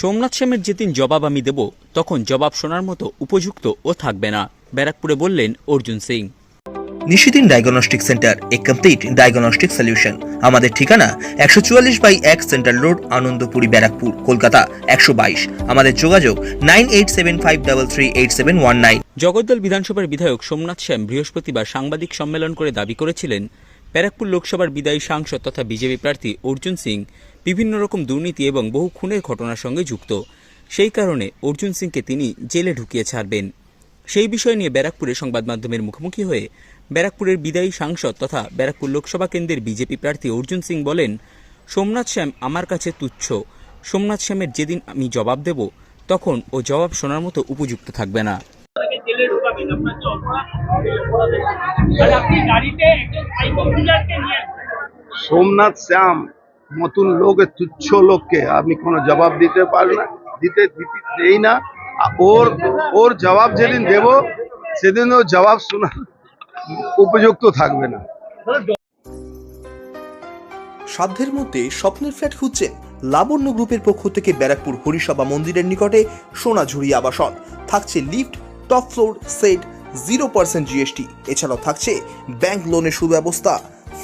সোমনাথ শ্যামের যেদিন জবাব আমি দেব তখন জবাব শোনার মতো উপযুক্ত ও থাকবে না ব্যারাকপুরে বললেন অর্জুন সিং। নিশিদিন ডায়াগনস্টিক সেন্টার এ কমপ্লিট ডায়াগনস্টিক সলিউশন। আমাদের ঠিকানা একশো চুয়াল্লিশ বাই এক সেন্ট্রাল রোড আনন্দপুরি ব্যারাকপুর কলকাতা একশো বাইশ। আমাদের যোগাযোগ nine eight seven five double three eight seven one nine. Jagaddal বিধানসভার বিধায়ক সোমনাথ শ্যাম বৃহস্পতিবার সাংবাদিক সম্মেলন করে দাবি করেছিলেন ব্যারাকপুর লোকসভার বিদায়ী সাংসদ তথা বিজেপি প্রার্থী অর্জুন সিং। বিভিন্ন রকম দুর্নীতি এবং বহু খুনের ঘটনার সঙ্গে যুক্ত। সেই কারণে অর্জুন সিংকে তিনি জেলে ঢুকিয়ে ছাড়বেন। সেই বিষয় নিয়ে ব্যারাকপুরে সংবাদ মাধ্যমের মুখোমুখি হয়ে ব্যারাকপুরের বিদায়ী সাংসদ তথা ব্যারাকপুর লোকসভা কেন্দ্রের বিজেপি প্রার্থী অর্জুন সিং বলেন সোমনাথ শ্যাম আমার কাছে তুচ্ছ। সোমনাথ শ্যামের যেদিন আমি জবাব দেব তখন ও জবাব শোনার মতো উপযুক্ত থাকবে না। সোমনাথ শ্যাম মতন লোক তুচ্ছ লোককে আপনি কোনো জবাব দিতে পারবেন না, দিতে দিতে দেই না। ওর ওর জবাব যেদিন দেব, সেদিন ও জবাব শোনা উপযুক্ত থাকবে না। সাধ্যের মধ্যে স্বপ্নের ফ্ল্যাট খুঁজছেন লাবণ্য গ্রুপের পক্ষ থেকে ব্যারাকপুর হরিসভা মন্দিরের নিকটে সোনাঝুরি আবাসন। থাকছে lift, top floor, set zero percent GST এছাড়াও থাকছে ব্যাংক লোনের সুব্যবস্থা।